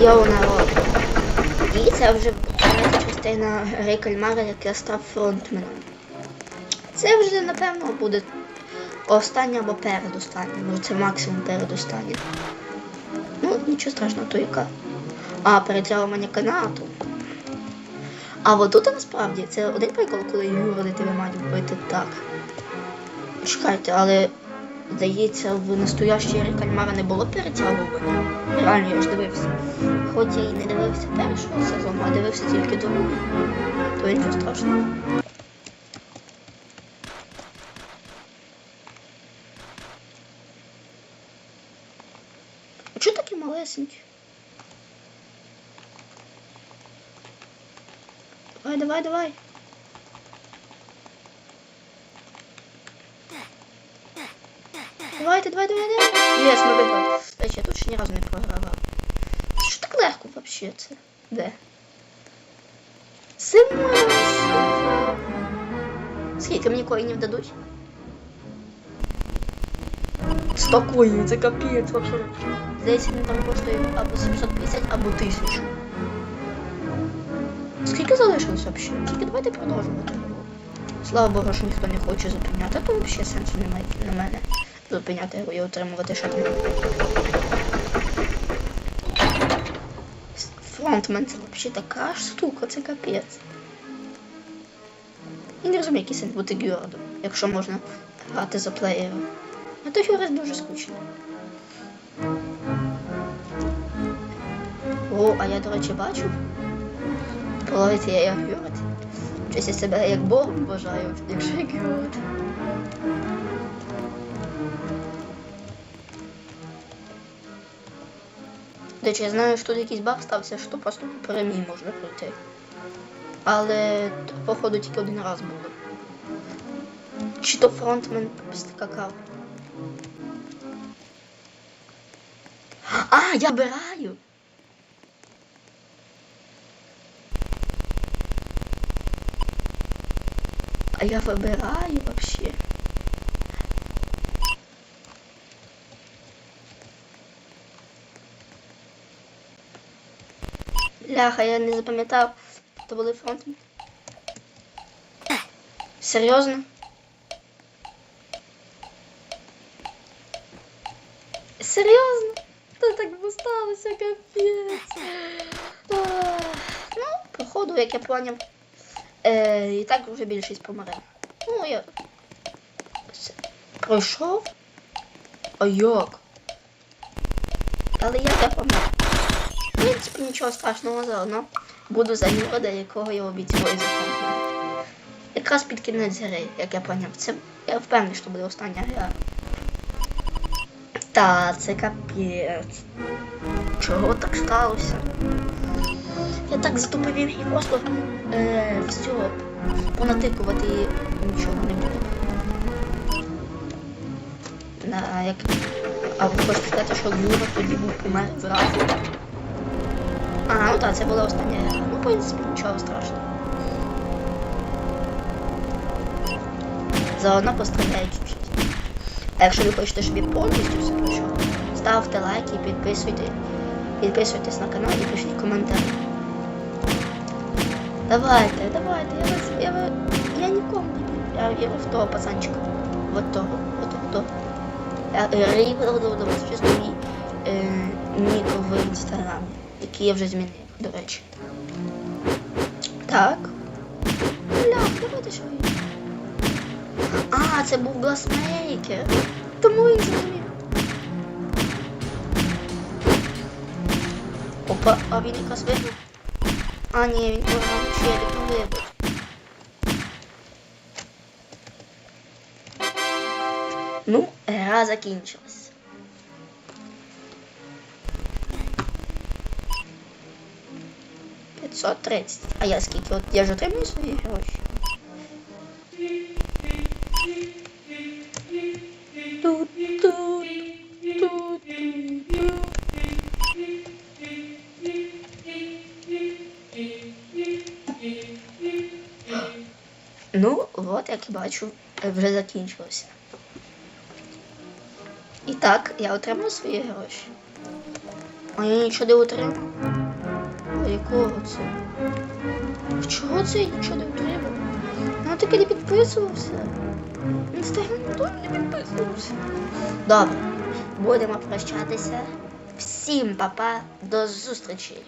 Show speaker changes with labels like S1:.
S1: Йоу, народ. І це вже третя частина гри кальмара, як я став фронтменом. Це вже, напевно, буде останнє або передостаннє. Може це максимум передостаннє. Ну, нічого страшного, то яка. А, перетягування канату. А от тут насправді це один прикол, коли Юра тебе мають вбити так. Чекайте, але здається, в настоящій грі кальмара не було перетягування. Реально я ж дивився. Хоч я і не дивився першого сезону, а дивився тільки другий. То нічого страшного. А чого такі малесенькі? Давай, давай, давай. Давайте, давай, давай, давай. Єс, ми виграли. Речі, я тут ще ні разу не програвав. Що так легко вообще це? Де? Симас. Скільки мені коїнів дадуть? 100 коїнів, це капець вообще. Здається, він там коштує або 750, або 1000. Скільки залишилось вообще? Тільки давайте продовжувати. Слава Богу, що ніхто не хоче зупиняти, а то взагалі сенсу немає на мене зупиняти його і отримувати шагу. Фронтмен це взагалі така штука, це капець. І не розумію, який сенс бути Гюардом, якщо можна грати за плеєра. А то Гюрес дуже скучно. О, а я, до речі, бачу. Половити я як Гюрет. Щось я себе як Богом вважаю, якщо як Гюрет. До речі, я знаю, що тут якийсь баг стався, що просто по прямій можна пройти. Але походу тільки один раз було. Чи то фронтмен скакав. А, я вбираю! А я выбираю вообще. Ляха, я не запам'ятав, хто були фронтмен. Серйозно? Серйозно? Та так сталося, капець. Ну, походу, як я поняв, е, і так вже більшість помре. Ну, я пройшов. А як? Але як я помер? В принципі, нічого страшного заодно. Буду за Юрода, якого я обіцяю запам'ятати. Якраз під кінець гри, як я поняв. Це я впевнений, що буде остання гра. Та, це капець. Чого так сталося? Я так затупив і просто е, все понатикувати нічого не буде. На, як... А ви хочете сказати, що Юра тоді був помер зразу? А, ну так, це була остання гра. Ну, в принципі, нічого страшного. Заодно постріляю чуть-чуть. А якщо ви хочете, щоб я повністю все пройшов, ставте лайки, підписуйте, підписуйтесь на канал і пишіть коментарі. Давайте, давайте, я вас, я, ви- я нікому не. Я вірю в того пацанчика. Вот того, вот того. Я е, до вас чисто мій е, нік в інстаграмі, який я вже змінив, до речі. Так. Бля, давайте що є. А, це був гласмейкер. Тому він зрозумів. Опа, а він якраз виграв? А, ні, він програв челік, ну вибач. Ну, гра закінчилась. П'ятсот тридцять. А я скільки? От я ж отримую свої гроші. Ну, от як я бачу, вже закінчилося. І так, я отримав свої гроші. А я нічого не отримав. Якого це? Чого це я нічого не отримав? Ну таки не підписувався. Інстаграм теж не підписувався. Добре, будемо прощатися. Всім па-па, до зустрічі.